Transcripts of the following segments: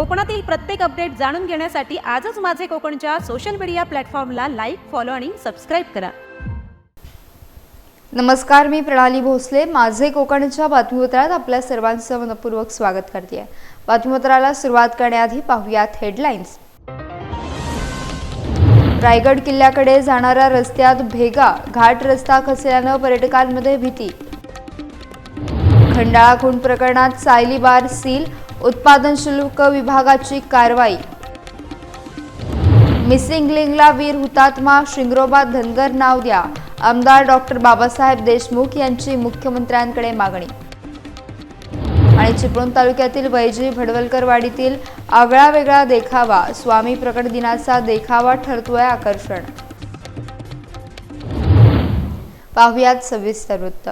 कोकणातील प्रत्येक अपडेट जाणून घेण्यासाठी आजच माझे कोकणच्या सोशल मीडिया प्लॅटफॉर्मला लाईक फॉलो आणि सबस्क्राईब करा. नमस्कार मी प्रणाली भोसले. माझे कोकणच्या बातमीपत्रात आपल्या सर्वांचं मनपूर्वक स्वागत करते बातमीपत्राला सुरुवात करण्याआधी पाहूयात हेडलाईन्स रायगड किल्ल्याकडे जाणाऱ्या रस्त्यात भेगा घाट रस्ता खचल्यानं पर्यटकांमध्ये भीती. खंडाळा खून प्रकरणात सायली बार सील उत्पादन शुल्क विभागाची कारवाई. मिसिंग लिंगला वीर हुतात्मा शिंगरोबा धनगर नाव द्या. आमदार डॉक्टर बाबासाहेब देशमुख यांची मुख्यमंत्र्यांकडे मागणी. आणि चिपळूण तालुक्यातील वैजी भडवलकरवाडीतील आगळा वेगळा देखावा स्वामी प्रकट दिनाचा देखावा ठरतोय आकर्षण. पाहुयात सविस्तर वृत्त.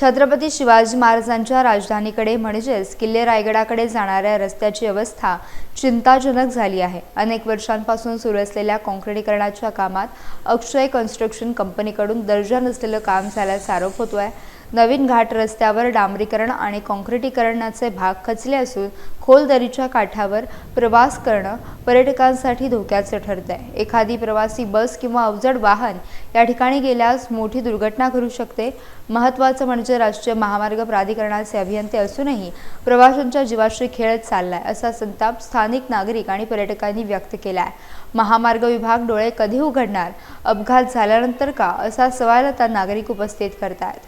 छत्रपती शिवाजी महाराजांच्या राजधानीकडे म्हणजेच किल्ले रायगडाकडे जाणाऱ्या रस्त्याची अवस्था चिंताजनक झाली आहे. अनेक वर्षांपासून सुरू असलेल्या काँक्रिटीकरणाच्या कामात अक्षय कन्स्ट्रक्शन कंपनीकडून दर्जा नसलेलं काम झाल्याचा आरोप होतो आहे नवीन घाट रस्त्यावर डांबरीकरण आणि काँक्रिटीकरणाचे भाग खचले असून खोल दरीच्या काठावर प्रवास करणं पर्यटकांसाठी धोक्याचं ठरत आहे एखादी प्रवासी बस किंवा अवजड वाहन या ठिकाणी गेल्यास मोठी दुर्घटना घडू शकते. महत्त्वाचं म्हणजे राष्ट्रीय महामार्ग प्राधिकरणाचे अभियंते असूनही प्रवाशांच्या जीवाशी खेळत चाललाय असा संताप स्थानिक नागरिक आणि पर्यटकांनी व्यक्त केला आहे महामार्ग विभाग डोळे कधी उघडणार? अपघात झाल्यानंतर का? असा सवाल आता नागरिक उपस्थित करतायत.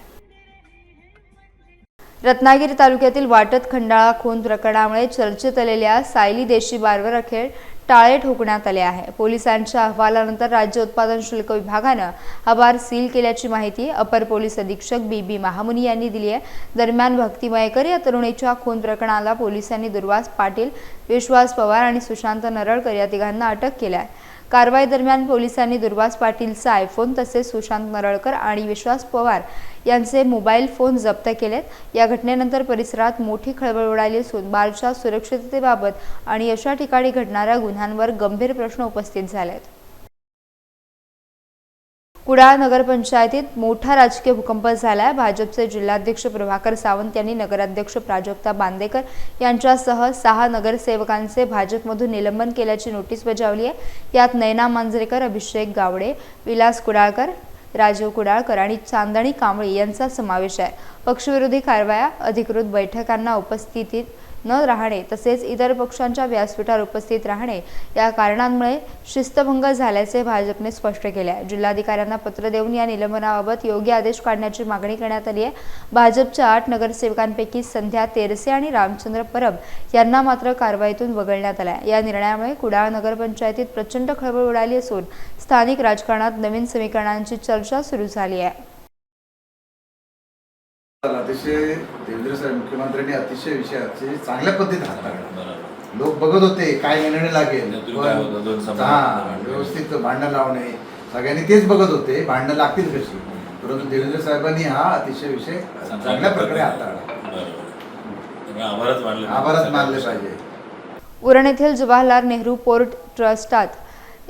रत्नागिरी तालुक्यातील वाटत खंडाळा खून प्रकरणामुळे चर्चेत आलेल्या सायली देशी बारवर अखेर टाळे ठोकण्यात आले आहे. पोलिसांच्या अहवालानंतर राज्य उत्पादन शुल्क विभागानं हा बार सील केल्याची माहिती अपर पोलीस अधीक्षक बी बी महामुनी यांनी दिली आहे. दरम्यान भक्ती मयेकर या तरुणीच्या खून प्रकरणाला पोलिसांनी दुर्वास पाटील विश्वास पवार आणि सुशांत नरळकर या तिघांना अटक केली आहे. कारवाई दरम्यान पोलिसांनी दुर्वास पाटीलचा आयफोन तसेच सुशांत नरळकर आणि विश्वास पवार यांचे मोबाईल फोन जप्त केलेत. या घटनेनंतर परिसरात मोठी खळबळ उडाली असून बालच्या सुरक्षिततेबाबत आणि अशा ठिकाणी घडणाऱ्या गुन्ह्यांवर गंभीर प्रश्न उपस्थित झाले आहेत कुडाळ नगरपंचायतीत मोठा राजकीय भूकंप झाला आहे भाजपचे जिल्हाध्यक्ष प्रभाकर सावंत यांनी नगराध्यक्ष प्राजक्ता बांदेकर यांच्यासह सहा नगरसेवकांचे भाजपमधून निलंबन केल्याची नोटीस बजावली आहे. यात नयना मांजरेकर अभिषेक गावडे विलास कुडाळकर राजीव कुडाळकर आणि चांदणी कांबळी यांचा समावेश आहे. पक्षविरोधी कारवाया अधिकृत बैठकांना उपस्थितीत न राहणे तसेच इतर पक्षांच्या व्यासपीठावर उपस्थित राहणे या कारणांमुळे शिस्तभंग झाल्याचे भाजपने स्पष्ट केले आहे. जिल्हाधिकाऱ्यांना पत्र देऊन या निलंबनाबाबत योग्य आदेश काढण्याची मागणी करण्यात आली आहे. भाजपच्या आठ नगरसेवकांपैकी संध्या तेरसे आणि रामचंद्र परब यांना मात्र कारवाईतून वगळण्यात आलं आहे या निर्णयामुळे कुडाळ नगरपंचायतीत प्रचंड खळबळ उडाली असून स्थानिक राजकारणात नवीन समीकरणांची चर्चा सुरू झाली आहे. देवेंद्र साहेब मुख्यमंत्र्यांनी अतिशय विषयाचे चांगल्या पद्धतीने हाताळला लोक बघत होते काय निर्णय लागेल हा भांडण. व्यवस्थित भांडण लावणे सगळ्यांनी तेच बघत होते भांडणं लागतील कशी? परंतु देवेंद्र साहेबांनी हा अतिशय विषय चांगल्या प्रकारे हाताळला बरोबर. आभारच मानले आभारच मानले पाहिजे. उरण येथील जवाहरलाल नेहरू पोर्ट ट्रस्टात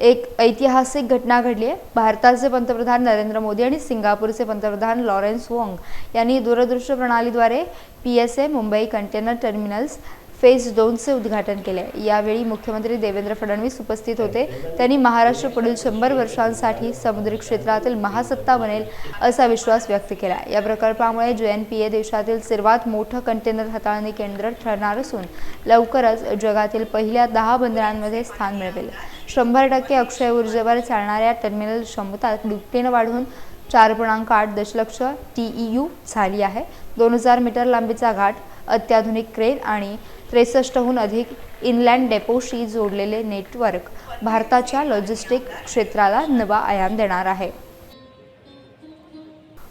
एक ऐतिहासिक घटना घडली आहे. भारताचे पंतप्रधान नरेंद्र मोदी आणि सिंगापूरचे पंतप्रधान लॉरेन्स वॉंग यांनी दूरदृश्य प्रणालीद्वारे P S A Mumbai container terminals phase दोनचे उद्घाटन केले. यावेळी मुख्यमंत्री देवेंद्र फडणवीस उपस्थित होते. त्यांनी महाराष्ट्र पुढील शंभर वर्षांसाठी समुद्री क्षेत्रातील महासत्ता बनेल असा विश्वास व्यक्त केला. या प्रकल्पामुळे जे एन पी ए देशातील सर्वात मोठं कंटेनर हाताळणी केंद्र ठरणार असून लवकरच जगातील पहिल्या दहा बंदरांमध्ये स्थान मिळवेल. शंभर टक्के अक्षय ऊर्जेवर चालणाऱ्या टर्मिनल क्षमता दुपटीनं वाढून चार पूर्णांक आठ दशलक्ष टी ई यू झाली आहे. दोन हजार मीटर लांबीचा घाट अत्याधुनिक क्रेन आणि त्रेसष्टहून अधिक इनलँड डेपोशी जोडलेले नेटवर्क भारताच्या लॉजिस्टिक क्षेत्राला नवा आयाम देणार आहे.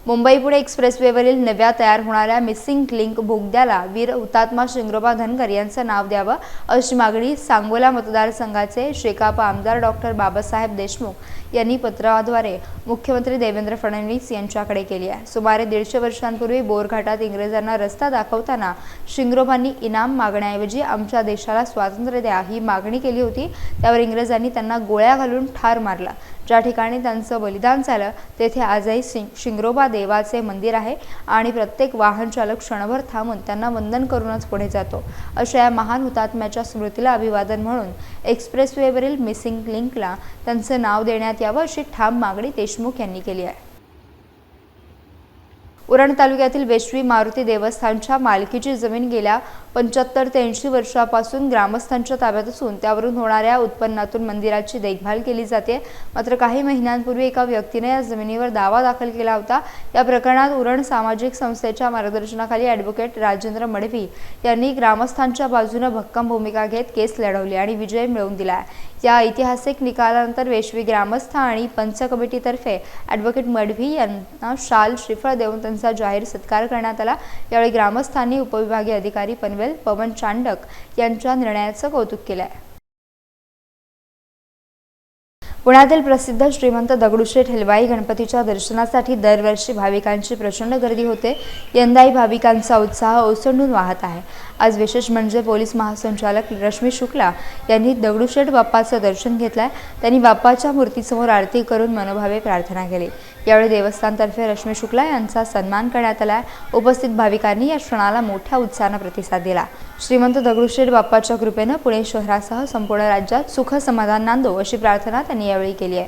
मुंबई पुणे एक्सप्रेसवेवरील नव्या तयार होणाऱ्या मिसिंग लिंक बोगद्याला वीर हुतात्मा शिंगरोबा धनगर यांचं नाव द्यावं अशी मागणी सांगोला मतदारसंघाचे शेकापा आमदार डॉक्टर बाबासाहेब देशमुख यांनी पत्राद्वारे मुख्यमंत्री देवेंद्र फडणवीस यांच्याकडे केली आहे. सुमारे दीडशे वर्षांपूर्वी बोरघाटात इंग्रजांना रस्ता दाखवताना शिंगरोबांनी इनाम मागण्याऐवजी आमच्या देशाला स्वातंत्र्य द्या ही मागणी केली होती. त्यावर इंग्रजांनी त्यांना गोळ्या घालून ठार मारला. ज्या ठिकाणी त्यांचं बलिदान झालं तेथे आजही शिं शिंगरोबा देवाचे मंदिर आहे आणि प्रत्येक वाहन चालक क्षणभर थांबून त्यांना वंदन करूनच पुढे जातो. अशा या महान हुतात्म्याच्या स्मृतीला अभिवादन म्हणून एक्सप्रेसवेवरील मिसिंग लिंकला त्यांचं नाव देण्यात करण्यात यावं अशी ठाम मागणी देशमुख यांनी केली आहे. उरण तालुक्यातील वेश्वी मारुती देवस्थानच्या मालकीची जमीन गेल्या पंच्याहत्तर ते ऐंशी वर्षापासून ग्रामस्थांच्या ताब्यात असून त्यावरून होणाऱ्या उत्पन्नातून मंदिराची देखभाल केली जाते. मात्र काही महिन्यांपूर्वी एका व्यक्तीने या जमिनीवर दावा दाखल केला होता. या प्रकरणात उरण सामाजिक संस्थेच्या मार्गदर्शनाखाली ॲडव्होकेट राजेंद्र मडवी यांनी ग्रामस्थांच्या बाजूने भक्कम भूमिका घेत केस लढवली आणि विजय मिळवून दिला या ऐतिहासिक निकालानंतर वेशवी ग्रामस्थ आणि पंच कमिटीतर्फे ॲडव्होकेट मडवी यांना शाल श्रीफळ देऊन त्यांचा जाहीर सत्कार करण्यात आला. यावेळी ग्रामस्थांनी उपविभागीय अधिकारी पनवेल पवन चांडक यांच्या निर्णयाचं कौतुक केलं आहे पुण्यातील प्रसिद्ध श्रीमंत दगडूशेठ हलवाई गणपतीच्या दर्शनासाठी दरवर्षी भाविकांची प्रचंड गर्दी होते. यंदाही भाविकांचा उत्साह ओसंडून वाहत आहे. आज विशेष म्हणजे पोलीस महासंचालक रश्मी शुक्ला यांनी दगडूशेठ बाप्पाचं दर्शन घेतलंय. त्यांनी बाप्पाच्या मूर्तीसमोर आरती करून मनोभावे प्रार्थना केली. यावेळी देवस्थानतर्फे रश्मी शुक्ला यांचा सन्मान करण्यात आला. उपस्थित भाविकांनी या क्षणाला मोठ्या उत्साहानं प्रतिसाद दिला. श्रीमंत दगडूशेठ बाप्पाच्या कृपेनं पुणे शहरासह संपूर्ण राज्यात सुख समाधान नांदो अशी प्रार्थना त्यांनी यावेळी केली आहे.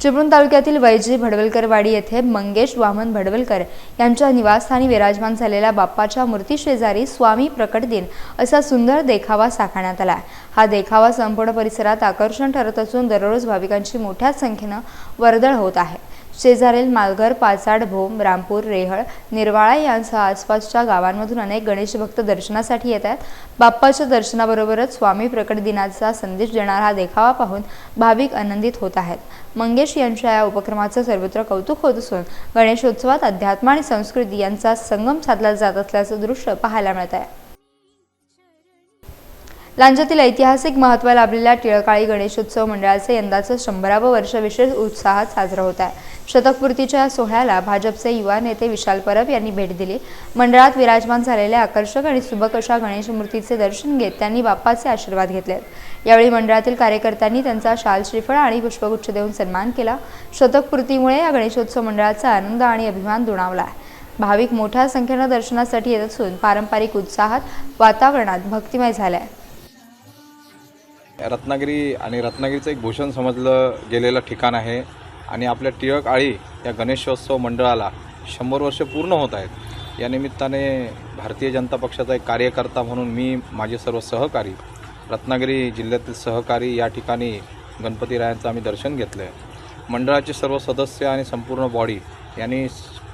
चिपळूण तालुक्यातील वैजी भडवलकरवाडी येथे मंगेश वामन भडवलकर यांच्या निवासस्थानी विराजमान झालेल्या बाप्पाच्या मूर्ती शेजारी स्वामी प्रकट दिन असा सुंदर देखावा साकारण्यात आला हा देखावा संपूर्ण परिसरात आकर्षण ठरत असून दररोज भाविकांची मोठ्या संख्येनं वर्दळ होत आहे. शेजारील मालघर पाचाड भोम रामपूर रेहळ निर्वाळा यांसह आसपासच्या गावांमधून अनेक गणेश भक्त दर्शनासाठी येत आहेत बाप्पाच्या दर्शनाबरोबरच स्वामी प्रकट दिनाचा संदेश देणारा हा देखावा पाहून भाविक आनंदित होत आहेत. मंगेश यांच्या या उपक्रमाचं सर्वत्र कौतुक होत असून गणेशोत्सवात अध्यात्म आणि संस्कृती यांचा संगम साधला जात असल्याचं दृश्य पाहायला मिळत आहे. लांजातील ऐतिहासिक महत्त्व लाभलेल्या टिळकाळी गणेशोत्सव मंडळाचे यंदाचं शंभरावं वर्ष विशेष उत्साहात साजरं होत आहे. शतकपूर्तीच्या या सोहळ्याला भाजपचे युवा नेते विशाल परब यांनी भेट दिली. मंडळात विराजमान झालेल्या आकर्षक आणि सुबक अशा गणेश मूर्तीचे दर्शन घेत त्यांनी बाप्पाचे आशीर्वाद घेतलेत यावेळी मंडळातील कार्यकर्त्यांनी त्यांचा शाल श्रीफळ आणि पुष्पगुच्छ देऊन सन्मान केला. शतकपूर्तीमुळे या गणेशोत्सव मंडळाचा आनंद आणि अभिमान दुणावला आहे. भाविक मोठ्या संख्येनं दर्शनासाठी येत असून पारंपरिक उत्साहात वातावरणात भक्तिमय झालं आहे रत्नागिरी आणि रत्नागिरीचं एक भूषण समजलं गेलेलं ठिकाण आहे. आणि आपल्या टिळक आळी या गणेशोत्सव मंडळाला शंभर वर्ष पूर्ण होत आहेत. या निमित्ताने भारतीय जनता पक्षाचा एक कार्यकर्ता म्हणून मी माझे सर्व सहकारी रत्नागिरी जिल्ह्यातील सहकारी या ठिकाणी गणपतीरायांचं आम्ही दर्शन घेतलं आहे मंडळाचे सर्व सदस्य आणि संपूर्ण बॉडी यांनी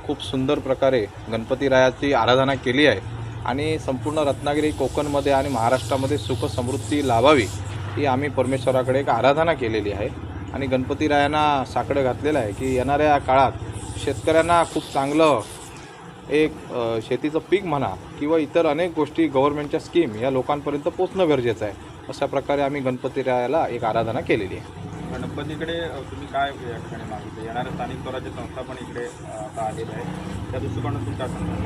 खूप सुंदर प्रकारे गणपतीरायाची आराधना केली आहे. आणि संपूर्ण रत्नागिरी कोकणमध्ये आणि महाराष्ट्रामध्ये सुख समृद्धी लाभावी ही आम्ही परमेश्वराकडे एक आराधना केलेली आहे. आणि गणपतीरायांना साकडं घातलेलं आहे की येणाऱ्या काळात शेतकऱ्यांना खूप चांगलं एक शेतीचं पीक म्हणा किंवा इतर अनेक गोष्टी गव्हर्नमेंटच्या स्कीम या लोकांपर्यंत पोचणं गरजेचं आहे. अशा प्रकारे आम्ही गणपतीरायाला एक आराधना केलेली आहे. गणपतीकडे तुम्ही काय या ठिकाणी मागितलं? येणाऱ्या स्थानिक स्वराज्य संस्था पण इकडे आता आलेल्या आहे. त्या दृष्टिकोनातून काय सांगता?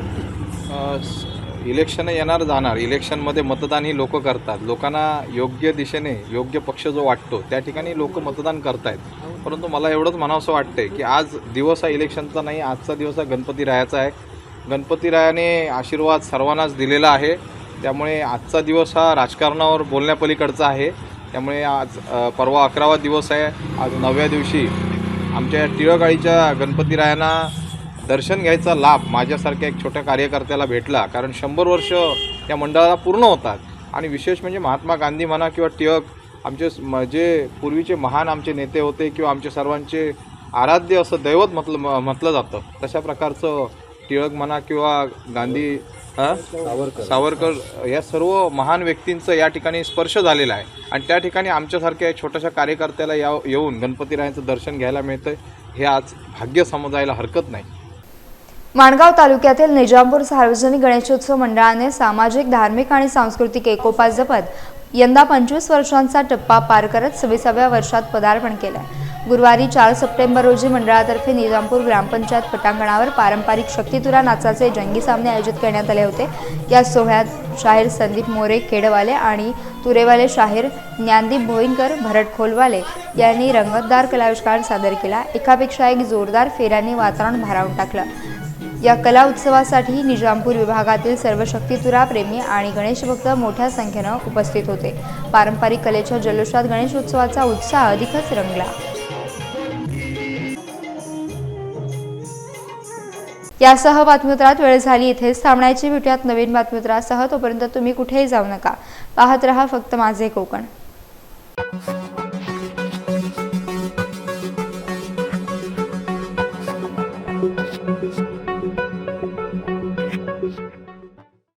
इलेक्शन येणार जाणार. इलेक्शनमध्ये मतदान ही लोक करतात. लोकांना योग्य दिशेने योग्य पक्ष जो वाटतो त्या ठिकाणी लोक मतदान करतायत. परंतु मला एवढंच म्हणावंसं वाटतंय की आज दिवस हा इलेक्शनचा नाही आजचा दिवस हा गणपती रायाचा आहे. गणपती रायाने आशीर्वाद सर्वांनाच दिलेला आहे. त्यामुळे आजचा दिवस हा राजकारणावर बोलण्यापलीकडचा आहे. त्यामुळे आज परवा अकरावा दिवस आहे. आज नवव्या दिवशी आमच्या टिळकाळीच्या गणपतीरायांना दर्शन घ्यायचा लाभ माझ्यासारख्या एक छोट्या कार्यकर्त्याला भेटला कारण शंभर वर्ष या मंडळाला पूर्ण होतात. आणि विशेष म्हणजे महात्मा गांधी म्हणा किंवा टिळक आमचे जे पूर्वीचे महान आमचे नेते होते किंवा आमचे सर्वांचे आराध्य असं दैवत म्हटलं म- म्हटलं जातं. तशा प्रकारचं टिळक म्हणा किंवा गांधी हा? सावरकर. या सर्व महान व्यक्तींचं या ठिकाणी स्पर्श झालेला आहे. आणि त्या ठिकाणी आमच्यासारख्या छोट्याशा कार्यकर्त्याला या येऊन गणपतीरायांचं दर्शन घ्यायला मिळतं हे आज भाग्य समजायला हरकत नाही. माणगाव तालुक्यातील निजामपूर सार्वजनिक गणेशोत्सव मंडळाने सामाजिक धार्मिक आणि सांस्कृतिक एकोपा जपत यंदा पंचवीस वर्षांचा टप्पा पार करत सव्वीसाव्या वर्षात पदार्पण केलं गुरुवारी चार सप्टेंबर रोजी मंडळातर्फे निजामपूर ग्रामपंचायत पटांगणावर पारंपरिक शक्तितुरा नाचाचे जंगी सामने आयोजित करण्यात आले होते. या सोहळ्यात शाहीर संदीप मोरे खेडवाले आणि तुरेवाले शाहीर ज्ञानदीप भोईनकर भरट खोलवाले यांनी रंगतदार कलाविष्कार सादर केला. एकापेक्षा एक जोरदार फेऱ्यांनी वातावरण भारावून टाकलं. या कला उत्सवासाठी निजामपूर विभागातील सर्व शक्तितुरा प्रेमी आणि गणेशभक्त मोठ्या संख्येनं उपस्थित होते. पारंपरिक कलेच्या जल्लोषात गणेशोत्सवाचा उत्साह अधिकच रंगला. यासह बातमीपत्रात वेळ झाली. इथेच थांबण्याची भेटूयात. नवीन बातमीपत्रासह तोपर्यंत तुम्ही कुठेही जाऊ नका. पाहत रहा फक्त माझे कोकण.